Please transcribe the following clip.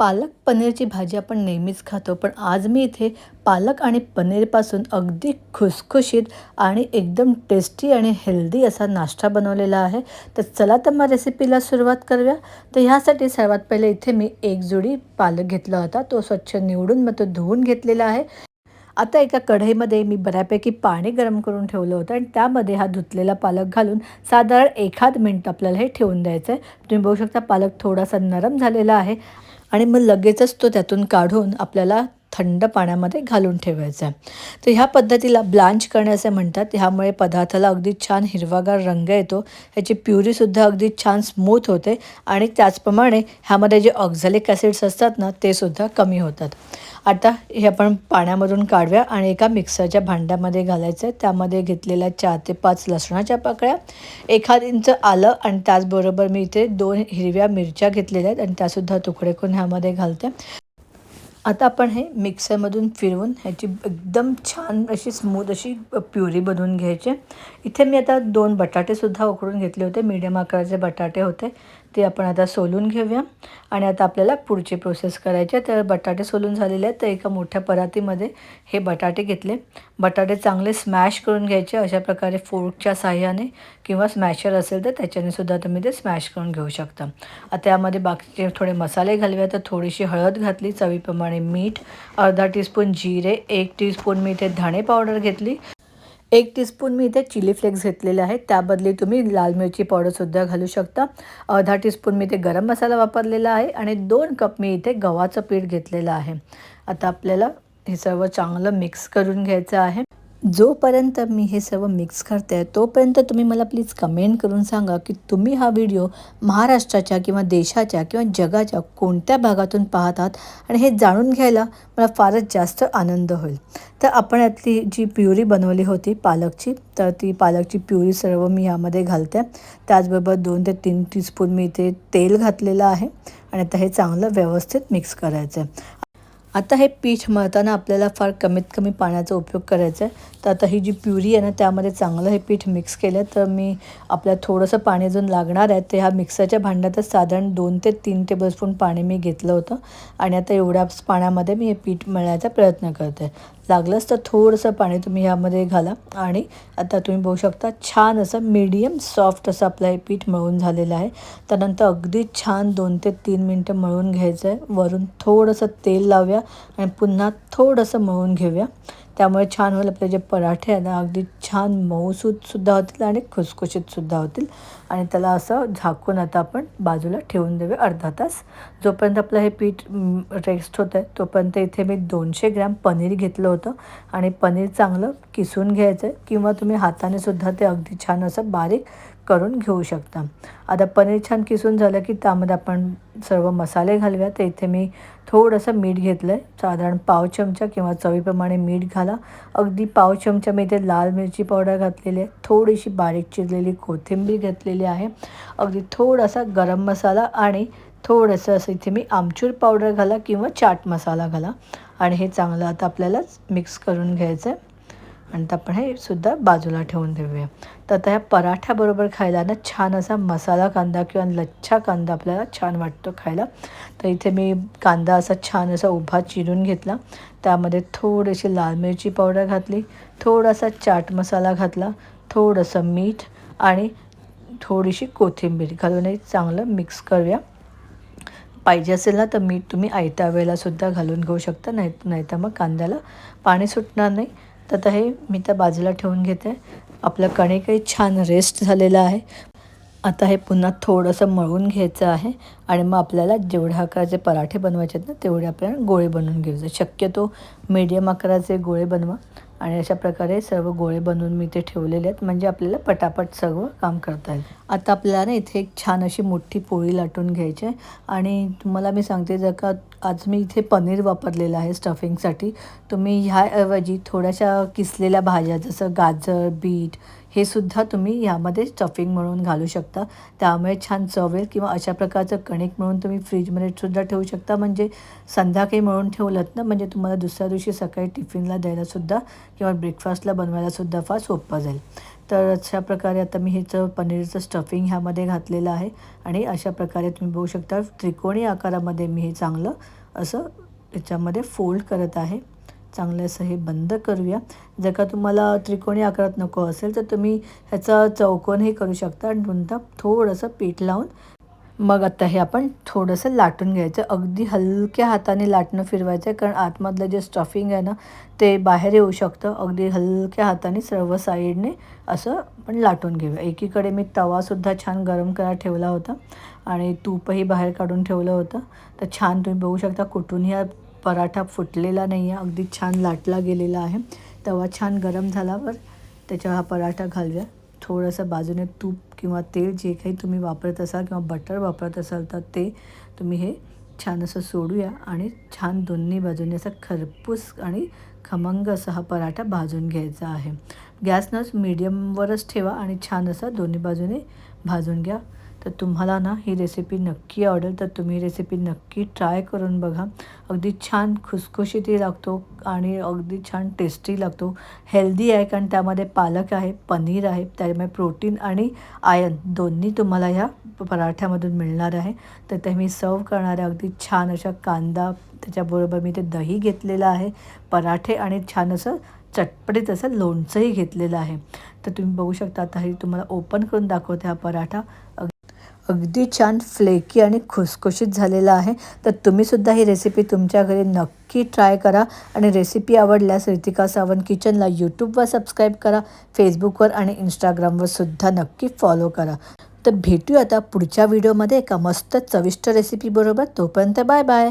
पालक पनीरची भाजी आपण नेहमीच खातो पण आज मी इथे पालक आणि पनीरपासून अगदी खुसखुशीत आणि एकदम टेस्टी आणि हेल्दी असा नाश्ता बनवलेला आहे. तर चला तर मग रेसिपीला सुरुवात करूया. तर ह्यासाठी सर्वात पहिले इथे मी एक जोडी पालक घेतला होता. तो स्वच्छ निवडून मग तो धुवून घेतलेला आहे. आता एका कढईमध्ये मी बऱ्यापैकी पाणी गरम करून ठेवलं होतं आणि त्यामध्ये हा धुतलेला पालक घालून साधारण एखाद मिनटं आपल्याला हे ठेवून द्यायचं आहे तुम्ही बघू शकता पालक थोडासा नरम झालेला आहे. आणि मग लगेचच तो त्यातून काढून आपल्याला थंड पाण्यामध्ये घालून ठेवायचा आहे. तर ह्या पद्धतीला ब्लांच करणे असे म्हणतात. ह्यामुळे पदार्थाला अगदी छान हिरवागार रंग येतो. ह्याची प्युरीसुद्धा अगदी छान स्मूथ होते. आणि त्याचप्रमाणे ह्यामध्ये जे ऑक्झॅलिक ॲसिड्स असतात ना ते सुद्धा कमी होतात. आता हे आपण पाण्यामधून काढूया आणि एका मिक्सरच्या भांड्यामध्ये घालायचं आहे. त्यामध्ये घेतलेल्या चार ते पाच लसणाच्या पाकळ्या एखाद इंच आलं आणि त्याचबरोबर मी इथे दोन हिरव्या मिरच्या घेतलेल्या आहेत आणि त्यासुद्धा तुकडे करून ह्यामध्ये घालते. आता आपण हे मिक्सरमधून फिरवून ह्याची एकदम छान अशी स्मूथ अशी प्युरी बनवून घ्यायची. इथे मी आता दोन बटाटेसुद्धा उकडून घेतले होते. मीडियम आकाराचे बटाटे होते. ते आपण आता सोलून घेऊया. आणि आता आपल्याला पुढची प्रोसेस करायची आहे तर बटाटे सोलून झालेले आहेत. तर एका मोठ्या परातीमध्ये हे बटाटे घेतले. बटाटे चांगले स्मॅश करून घ्यायचे. अशा प्रकारे फोर्कच्या साह्याने किंवा स्मॅशर असेल तर त्याच्याने सुद्धा तुम्ही ते स्मॅश करून घेऊ शकता. आता यामध्ये बाकीचे थोडे मसाले घालूया. तर थोडीशी हळद घातली. चवीप्रमाणे मीठ अर्धा टीस्पून जिरे एक टीस्पून मी इथे धणे पावडर घेतली. एक टीस्पून मी इथे चिली फ्लेक्स घेतलेले आहेत. त्याबदली तुम्ही लाल मिरची पावडरसुद्धा घालू शकता. अर्धा टीस्पून मी इथे गरम मसाला वापरलेला आहे आणि दोन कप मी इथे गव्हाचं पीठ घेतलेलं आहे. आता आपल्याला हे सर्व चांगलं मिक्स करून घ्यायचं आहे. जोपर्यंत मी हे सर्व मिक्स करते आहे तोपर्यंत तुम्ही मला प्लीज कमेंट करून सांगा की तुम्ही हा व्हिडिओ महाराष्ट्राच्या किंवा देशाच्या किंवा जगाच्या कोणत्या भागातून पाहत आहात आणि हे जाणून घ्यायला मला फारच जास्त आनंद होईल. तर आपण यातली जी प्युरी बनवली होती पालकची तर ती पालकची प्युरी सर्व मी यामध्ये घालते. त्याचबरोबर दोन ते तीन टीस्पून मी इथे तेल घातलेलं आहे आणि आता हे चांगलं व्यवस्थित मिक्स करायचं आहे आता हे पीठ मळताना आपल्याला फार कमीत कमी पाण्याचा उपयोग करायचा आहे. तर आता ही जी प्युरी आहे ना त्यामध्ये चांगलं हे पीठ मिक्स केलं तर मी आपल्या थोडंसं पाणी अजून लागणार आहे. ते ह्या मिक्सरच्या भांड्यातच साधारण दोन ते तीन टेबलस्पून पाणी मी घेतलं होतं. आणि आता एवढ्याच पाण्यामध्ये मी हे पीठ मळायचा प्रयत्न करते. लागलंच तर थोडंसं पाणी तुम्ही ह्यामध्ये घाला. आणि आता तुम्ही बघू शकता छान असं मीडियम सॉफ्ट असं आपलं हे पीठ मळून झालेलं आहे. त्यानंतर अगदी छान दोन ते तीन मिनटं मळून घ्यायचं आहे. वरून थोडंसं तेल लावूया. आणि पुन्हा थोडंसं मळून घेऊया. त्यामुळे छान होईल. आपले जे पराठे आहेत ना अगदी छान मऊसूदसुद्धा होतील आणि खुसखुशीतसुद्धा होतील. आणि त्याला असं झाकून आता आपण बाजूला ठेवून देऊया अर्धा तास. जोपर्यंत आपलं हे पीठ रेस्ट होतं आहे तोपर्यंत इथे मी दोनशे ग्रॅम पनीर घेतलं होतं. आणि पनीर चांगलं किसून घ्यायचं आहे. किंवा तुम्ही हाताने सुद्धा ते अगदी छान असं बारीक करून घेऊ शकता. आता पनीर छान किसून झालं की त्यामध्ये आपण सर्व मसाले घालूया. तर इथे मी थोडंसं मीठ घेतलं आहे साधारण पाव चमचा किंवा चवीप्रमाणे मीठ घाला. अगदी पाव चमचा मी इथे लाल मिरची पावडर घातलेली आहे. थोडीशी बारीक चिरलेली कोथिंबीर घेतलेली आहे. अगदी थोडासा गरम मसाला आणि थोडंसं असं इथे मी आमचूर पावडर घाला किंवा चाट मसाला घाला. आणि हे चांगलं आता आपल्याला मिक्स करून घ्यायचं आहे आणि आपण हे सुद्धा बाजूला ठेवून देऊया. तर आता ह्या पराठ्याबरोबर खायला ना छान असा मसाला कांदा किंवा लच्छा कांदा आपल्याला छान वाटतो खायला. तर इथे मी कांदा असा छान असा उभा चिरून घेतला. त्यामध्ये थोडीशी लाल मिरची पावडर घातली. थोडासा चाट मसाला घातला. थोडंसं मीठ आणि थोडीशी कोथिंबीर घालून हे चांगलं मिक्स करूया. पाहिजे असेल ना तर मीठ तुम्ही आयत्या वेळेलासुद्धा घालून घेऊ शकता. नाही नाही तर मग कांद्याला पाणी सुटणार नाही. तर आता हे मी त्या बाजूला ठेवून घेते. आपलं कणिकही छान रेस्ट झालेलं आहे. आता हे पुन्हा थोडंसं मळून घ्यायचं आहे आणि मग आपल्याला जेवढ्या आकाराचे पराठे बनवायचे आहेत ना तेवढे आपल्याला गोळे बनवून घ्यायचे शक्यतो मीडियम आकाराचे गोळे बनवा. आणि अशा प्रकारे सर्व गोळे बनवून मी ते ठेवलेले आहेत. म्हणजे आपल्याला पटापट सर्व काम करता येईल. आता आपल्याला ना इथे एक छान अशी मोठी पोळी लाटून घ्यायची आहे. आणि तुम्हाला मी सांगते जर का आज मी इथे पनीर वापरलेलं आहे स्टफिंगसाठी तुम्ही ह्याऐवजी थोड्याशा किसलेल्या भाज्या जसं गाजर बीट हे सुद्धा तुम्ही ह्यामध्ये स्टफिंग म्हणून घालू शकता. त्यामुळे छान चवेल किंवा अशा प्रकारचं कणिक म्हणून तुम्ही फ्रीजमध्ये सुद्धा ठेवू शकता. म्हणजे संध्याकाळी म्हणून ठेवलं ना म्हणजे तुम्हाला दुसऱ्या दिवशी सकाळी टिफिनला द्यायलासुद्धा किंवा ब्रेकफास्टला बनवायलासुद्धा फार सोपं जाईल. तर अशा प्रकारे आता मी हेचं पनीरचं स्टफिंग ह्यामध्ये घातलेलं आहे. आणि अशा प्रकारे तुम्ही बघू शकता त्रिकोणी आकारामध्ये मी हे चांगलं असं याच्यामध्ये फोल्ड करत आहे. चांगलं असं हे बंद करूया. जर का तुम्हाला त्रिकोणी आकारात नको असेल तर तुम्ही ह्याचा चौकोनही करू शकता आणि नंतर थोडंसं पीठ लावून मग आता हे आपण थोडंसं लाटून घ्यायचं. अगदी हलक्या हाताने लाटणं फिरवायचं आहे कारण आतमधलं जे स्टफिंग आहे ना ते बाहेर येऊ शकतं. अगदी हलक्या हाताने सर्व साईडने असं आपण लाटून घेऊया. एकीकडे मी तवासुद्धा छान गरम करायला ठेवला होता आणि तूपही बाहेर काढून ठेवलं होतं. तर छान तुम्ही बघू शकता कुठूनही हा पराठा फुटलेला नाही आहे अगदी छान लाटला गेलेला आहे. तवा छान गरम झाल्यावर त्याच्यावर हा पराठा घालूया. थोडंसं बाजूने तूप किंवा तेल जे काही तुम्ही वापरत असाल किंवा बटर वापरत असाल तर ते तुम्ही हे छान असं सोडूया आणि छान दोन्ही बाजूने असं खरपूस आणि खमंग असा हा पराठा भाजून घ्यायचा आहे. गॅसनंच मीडियमवरच ठेवा आणि छान असं दोन्ही बाजूने भाजून घ्या. तर तुम्हाला ना ही रेसिपी नक्की आवडेल तर तुम्ही रेसिपी नक्की ट्राय करून बघा. अगदी छान खुसखुशीतही लागतो आणि अगदी छान टेस्टी लागतो. हेल्दी आहे कारण त्यामध्ये पालक आहे पनीर आहे त्यामुळे प्रोटीन आणि आयन दोन्ही तुम्हाला ह्या पराठ्यामधून मिळणार आहे. तर ते मी सर्व करणार आहे. अगदी छान अशा कांदा त्याच्याबरोबर मी ते दही घेतलेलं आहे. पराठे आणि छान असं चटपटीत असं लोणचंही घेतलेलं आहे. तर तुम्ही बघू शकता आता हे तुम्हाला ओपन करून दाखवते हा पराठा. अगदी छान फ्लेकी आणि खुसखुशीत झालेला आहे. तर तुम्हीसुद्धा ही रेसिपी तुमच्या घरी नक्की ट्राय करा. आणि रेसिपी आवडल्यास रितिका सावंत किचनला यूट्यूबवर सबस्क्राईब करा. फेसबुकवर आणि इंस्टाग्रामवर सुद्धा नक्की फॉलो करा. तर भेटूया आता पुढच्या व्हिडिओमध्ये एका मस्त चविष्ट रेसिपीबरोबर तोपर्यंत बाय बाय